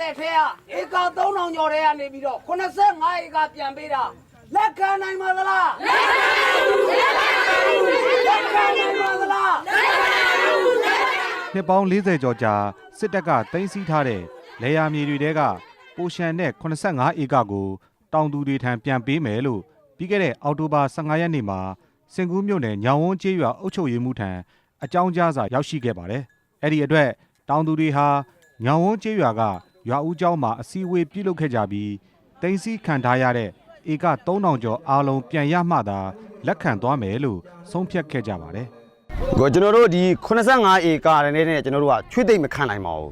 တဲ့ထဲကဧက3000ကျော်ထဲကနေပြီးတော့85ဧကပြန်ပေးတာလက်ခံနိုင်ပါသလားလက်ခံနိုင်ပါသလားနှစ်ပေါင်း40ကျော်ကြာစစ်တပ်ကတင်စီထားတဲ့လေယာမြေတွေတဲကပိုရှန်နဲ့85ဧကကိုတောင်သူတွေထံပြန်ပေးမယ်လို့ပြီးခဲ့တဲ့အောက်တိုဘာ15ရက်နေ့မှာစင်ကူးမြို့နယ်ညောင်ဝန်းကျေးရွာအုပ်ချုပ်ရေးမှူးထံအကြောင်းကြားစာရောက်ရှိခဲ့ပါတယ်။အဲ့ဒီအတွက်တောင်သူတွေဟာညောင်ဝန်းကျေးရွာက ရွာဦးကျောင်းမှာအစည်းအဝေးပြုလုပ်ခဲ့ကြပြီးတင်စီခံထားရတဲ့ဧက3000ကျော်အားလုံးပြန်ရမှသာလက်ခံသွားမယ်လို့ဆုံးဖြတ်ခဲ့ကြပါတယ်။ကိုကျွန်တော်တို့ဒီ85ဧကရတဲ့နဲ့ကျွန်တော်တို့ကချွေးသိမ့်မခံနိုင်ပါဘူး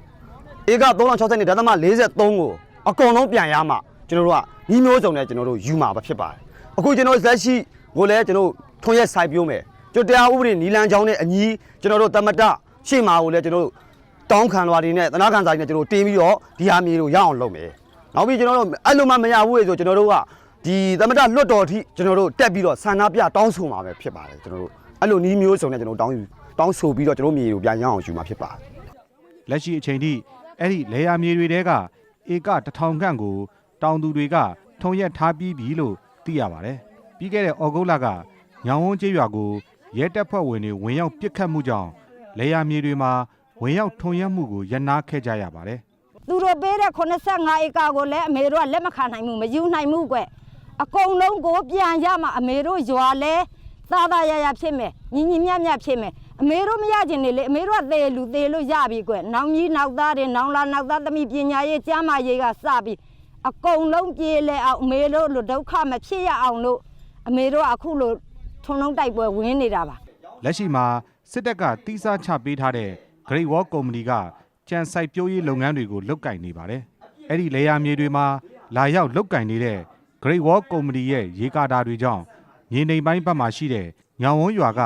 ဧက3060နဲ့ဒသမ43ကိုအကုန်လုံးပြန်ရမှကျွန်တော်တို့ကညီမျိုးစုံနဲ့ကျွန်တော်တို့ယူမှာပဲဖြစ်ပါတယ်အခုကျွန်တော်လက်ရှိကိုလည်းကျွန်တော်ထွန်ရက်ဆိုင်ပြိုးမယ်ကျွန်တော်တရားဥပဒေနီလန်းချောင်းနဲ့အညီကျွန်တော်တို့တမတရှေ့မှာကိုလည်းကျွန်တော်တို့ တောင်းခံလွာတွေနဲ့သနာခံစာတွေနဲ့ကျွန်တော်တင်ပြီးတော့ဒီဟာမြေကိုရအောင်လုပ်မယ်နောက်ပြီးကျွန်တော်တို့အဲ့လိုမှမရဘူးလေဆိုကျွန်တော်တို့ကဒီတမတလွတ်တော်အထိကျွန်တော်တို့တက်ပြီးတော့ဆန္ဒပြတောင်းဆိုမှာပဲဖြစ်ပါတယ်ကျွန်တော်တို့အဲ့လိုနီးမျိုးစုံနဲ့ကျွန်တော်တို့တောင်းယူတောင်းဆိုပြီးတော့ကျွန်တော်တို့မြေကိုပြန်ရအောင်ယူမှာဖြစ်ပါတယ်လက်ရှိအချိန်ထိအဲ့ဒီလေယာမြေတွေတဲကဧကတစ်ထောင်ခန့်ကို တောင်သူတွေက ထုံရက်ထားပြီးပြီလို့သိရပါတယ်။ပြီးခဲ့တဲ့ဩဂုတ်လကညောင်ဝန်းကျေးရွာကိုရဲတပ်ဖွဲ့ဝင်တွေဝင်ရောက်ပစ်ခတ်မှုကြောင့်လေယာမြေတွေမှာ ဝင်ရောက်ထုံရက်မှုကိုရပ်နားခဲ့ကြရပါတယ်သူတို့ပေးတဲ့85ဧကကိုလည်းအမေတို့ကလက်မခံနိုင်ဘူးမယူနိုင်ဘူးကွအကုန်လုံးကိုပြန်ရမှာအမေတို့ရွာလဲသာသာရရဖြစ်မယ်ညီညီမြတ်မြတ်ဖြစ်မယ်အမေတို့မရချင်နေလေအမေတို့ကသေလူသေလို့ရပြီကွနောင်ကြီးနောက်သားတွေနောင်လာနောက်သားသမီးပညာရေးကျမ်းမာရေးကစပြီးအကုန်လုံးပြေးလဲအောင်အမေတို့လိုဒုက္ခမဖြစ်ရအောင်လို့အမေတို့ကအခုလိုထုံလုံးတိုက်ပွဲဝင်နေတာပါ။လက်ရှိမှာစစ်တပ်ကတိစားချပေးထားတဲ့ Great Wall ကုမ္ပဏီကကြံစိုက်ပျိုးရေးလုပ်ငန်းတွေကိုလုပ်ကင်နေပါတယ်။အဲ့ဒီလေယာမြေတွေမှာလာရောက်လုပ်ကင်နေတဲ့ Great Wall ကုမ္ပဏီရဲ့ရေကာတာတွေကြောင့်မြေနေပိုင်းဘက်မှာရှိတဲ့ညောင်ဝန်းရွာက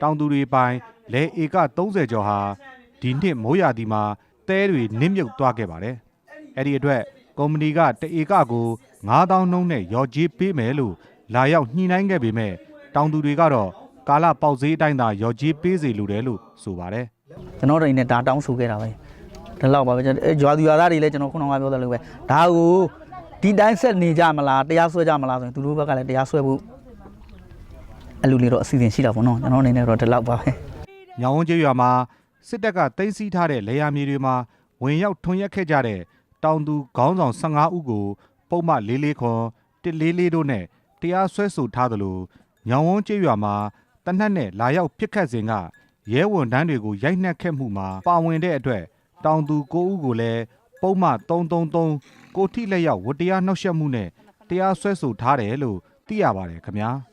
တောင်သူတွေပိုင်လဲဧက30ကျော်ဟာဒီနှစ်မိုးရာသီမှာတဲတွေနစ်မြုပ်သွားခဲ့ပါတယ်။အဲ့ဒီအတွက်ကုမ္ပဏီကတဧကကို9000နှုန်းနဲ့ရော်ကြီးပေးမယ်လို့လာရောက်ညှိနှိုင်းခဲ့ပေမဲ့တောင်သူတွေကတော့ကာလပေါက်ဈေးအတိုင်းသာရော်ကြီးပေးစီလိုတယ်လို့ဆိုပါတယ်။ ကျွန်တော်တို့အနေနဲ့ဒါတောင်းဆိုခဲ့တာပဲဒီလောက်ပါပဲကျွန်တော်အဲရွာသူရွာသားတွေလည်းကျွန်တော်ခုနကပြောသလိုပဲဒါကိုဒီတိုင်းဆက်နေကြမလားတရားစွဲကြမလားဆိုရင်သူတို့ဘက်ကလည်းတရားစွဲဖို့အလူလေးတော့အစီအစဉ်ရှိတာပေါ့နော်ကျွန်တော်အနေနဲ့တော့ဒီလောက်ပါပဲညောင်ဝန်းကျေးရွာမှာစစ်တပ်ကသိမ်းဆည်းထားတဲ့လေယာမြေတွေမှာဝင်ရောက်ထွန်ရက်ခဲ့ကြတဲ့တောင်သူခေါင်းဆောင်15ဦးကိုပုံမှန်44ခွန်144တို့နဲ့တရားစွဲဆိုထားသလိုညောင်ဝန်းကျေးရွာမှာတနက်နဲ့လာရောက်ပစ်ခတ်စဉ်က ရဲဝန်တန်းတွေကိုရိုက်နှက်ခဲ့မှုမှာပါဝင်တဲ့အတွက်တောင်သူ9ဦးကိုလည်းပုံမှန်333ကိုထိလက်ရောက်ဝတ္တရားနှောက်ယှက်မှုနဲ့တရားစွဲဆိုထားတယ်လို့သိရပါတယ်ခင်ဗျာ။